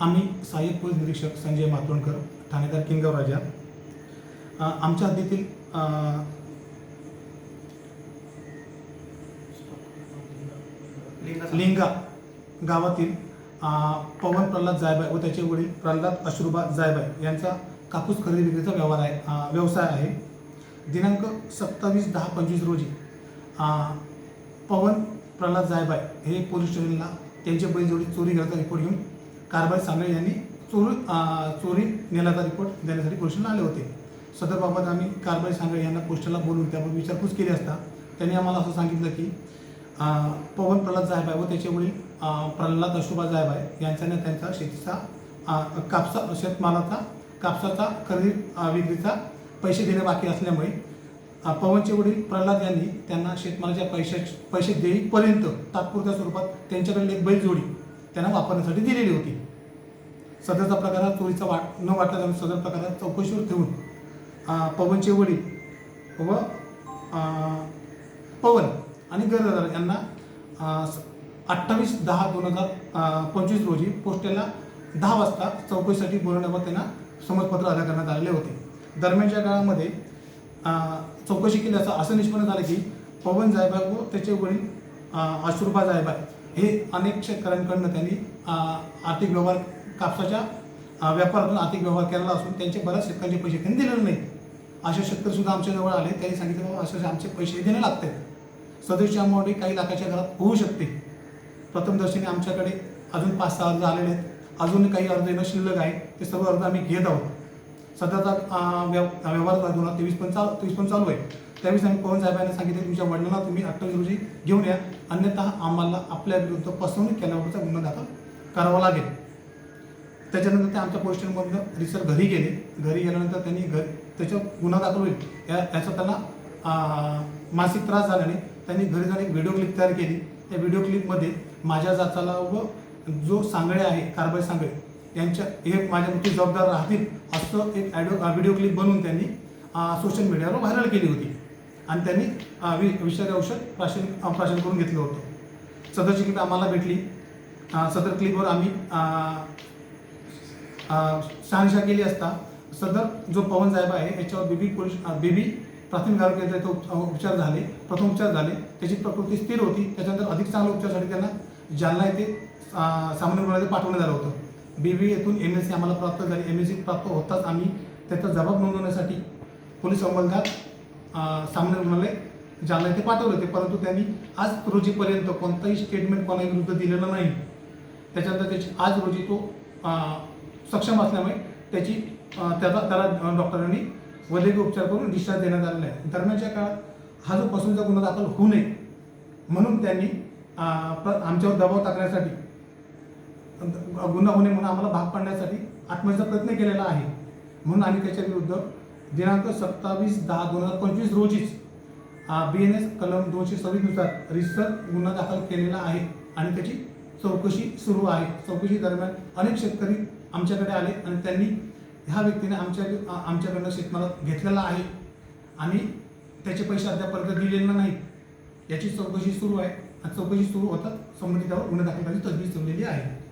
आम्ही सहाय्यक पोलीस निरीक्षक संजय मातोंडकर ठाणेदार किंगव राजा. आमच्या हद्दीतील लिंगा गावातील पवन प्रल्हाद जायबाय व त्याचे वडील प्रल्हाद अश्रुबा जायबाय यांचा कापूस खरेदी विक्रीचा व्यवहार आहे व्यवसाय आहे. दिनांक सत्तावीस दहा पंचवीस रोजी पवन प्रल्हाद जायबाय हे पोलीस स्टेशनला त्यांच्या बैलजोडी चोरी गेल्याचा रिपोर्ट घेऊन कारभार सांगळे यांनी चोरी चोरी नेल्याचा रिपोर्ट देण्यासाठी पोस्टला आले होते. सदरबाबत आम्ही कारभारी सांगळे यांना पोस्टला बोलून त्यावर विचारपूस केली असता त्यांनी आम्हाला असं सांगितलं की पवन प्रल्हाद जायबाय व त्याचे वडील प्रल्हाद अशोबा आहे यांच्याने त्यांचा शेतीचा कापसा शेतमालाचा कापसाचा खरेदी विक्रीचा पैसे देणे बाकी असल्यामुळे पवनचे वडील प्रल्हाद यांनी त्यांना शेतमालाच्या पैशा पैसे देईपर्यंत तात्पुरत्या स्वरूपात त्यांच्याकडे एक बैलजोडी त्यांना वापरण्यासाठी दिलेली होती. सदरचा प्रकार हा चोरीचा वाट न वाटला जाऊन सदर प्रकारात चौकशीवर ठेवून पवनचे वडील व पवन आणि गरदार यांना अठ्ठावीस दहा दोन हजार पंचवीस रोजी पोस्टेला दहा वाजता चौकशीसाठी बोलवण्यावर त्यांना समजपत्र अदा करण्यात आलेले होते. दरम्यानच्या काळामध्ये चौकशी केल्याचं असं निष्पन्न झालं की पवन जायबाग व त्याचे वडील अ, जायबाग हे अनेक शेतकऱ्यांकडनं त्यांनी आर्थिक व्यवहार कापसाच्या व्यापारातून आर्थिक व्यवहार केलेला असून त्यांचे बऱ्याच शेतकऱ्यांचे पैसे त्यांनी दिलेले नाहीत. असे शेतकरी सुद्धा आमच्या जवळ आले त्यांनी सांगितलं बाबा असे आमचे पैसे देणे लागतात सदस्य अमाऊंट काही लाखाच्या घरात होऊ शकते. प्रथमदर्शनी आमच्याकडे अजून पाच सहा अर्ज आलेले आहेत. अजून काही अर्ज येणं शिल्लक आहे. ते सर्व अर्ज आम्ही घेत आहोत. सध्याचा व्यव व्यवहार दोन हजार तेवीस पण चालू तेवीस पण चालू आहे. त्यावेळेस आम्ही पवन साहेबांनी सांगितले तुमच्या वडिलांना तुम्ही अठ्ठावीस रोजी घेऊन या. अन्यथा आम्हाला आपल्या विरुद्ध फसवणूक केल्याबद्दलचा गुन्हा दाखल करावा लागेल. त्याच्यानंतर ते आमच्या पोलीस स्टेशनमधनं रिसर घरी गेले. घरी गेल्यानंतर त्यांनी घर त्याच्यावर गुन्हा दाखल होईल. या याचा त्यांना मानसिक त्रास झाल्याने त्यांनी घरी जाऊन एक व्हिडिओ क्लिप तयार केली. त्या व्हिडिओ क्लिपमध्ये माझ्या जाचाला व जो सांगळे आहे कारभारी सांगळे यांच्या हे माझ्या मुख्य जबाबदार राहतील असं एक ॲडो व्हिडिओ क्लिप बनवून त्यांनी सोशल मीडियावर व्हायरल केली होती. आणि त्यांनी वि विषारी औषध प्राशन प्राशन करून घेतलं होतं. सदरची क्लिप आम्हाला भेटली. सदर क्लिपवर आम्ही शहानशा शहानिशा केली असता सदर जो पवन साहेब आहे याच्यावर बेबी पोलीस अं, बेबी प्राथमिक आरोग्य केंद्रात उपचार झाले. प्रथम उपचार झाले. त्याची प्रकृती स्थिर होती. त्याच्यानंतर अधिक चांगल्या उपचारासाठी त्यांना जालना येथे सामान्य रुग्णालयात पाठवण्यात आलं होतं. बीबी येथून एम एस सी आम्हाला प्राप्त झाली. एम एस सी प्राप्त होताच आम्ही त्याचा जबाब नोंदवण्यासाठी पोलीस अंमलदार सामान्य रुग्णालय जालना येथे पाठवले होते परंतु त्यांनी आज रोजीपर्यंत कोणताही स्टेटमेंट कोणाही विरुद्ध दिलेलं नाही. त्याच्यानंतर त्याची आज रोजी तो सक्षम असल्यामुळे त्याची त्याचा त्याला डॉक्टरांनी वैद्यकीय उपचार करून डिस्चार्ज देण्यात आलेला आहे. दरम्यानच्या काळात हा जो फसवणुकीचा गुन्हा दाखल होऊ नये म्हणून त्यांनी प्र- आमच्यावर दबाव टाकण्यासाठी गुन्हा होणे म्हणून आम्हाला भाग पाडण्यासाठी आत्महत्याचा प्रयत्न केलेला आहे. म्हणून आम्ही त्याच्या विरुद्ध दिनांक सत्तावीस दहा दोन हजार पंचवीस रोजीच बी एन एस कलम दोनशे सव्वीसनुसार रिसर गुन्हा दाखल केलेला आहे आणि त्याची चौकशी सुरू आहे. चौकशी दरम्यान अनेक शेतकरी आमच्याकडे आले आणि त्यांनी ह्या व्यक्तीने आमच्या आमच्याकडनं शेतमाल घेतलेला आहे आणि त्याचे पैसे अद्यापर्यंत दिलेला नाही याची चौकशी सुरू आहे. आणि चौकशी सुरू होतात संबंधित त्यावर गुन्हा दाखल करण्याची तजवीज ठेवलेली आहे.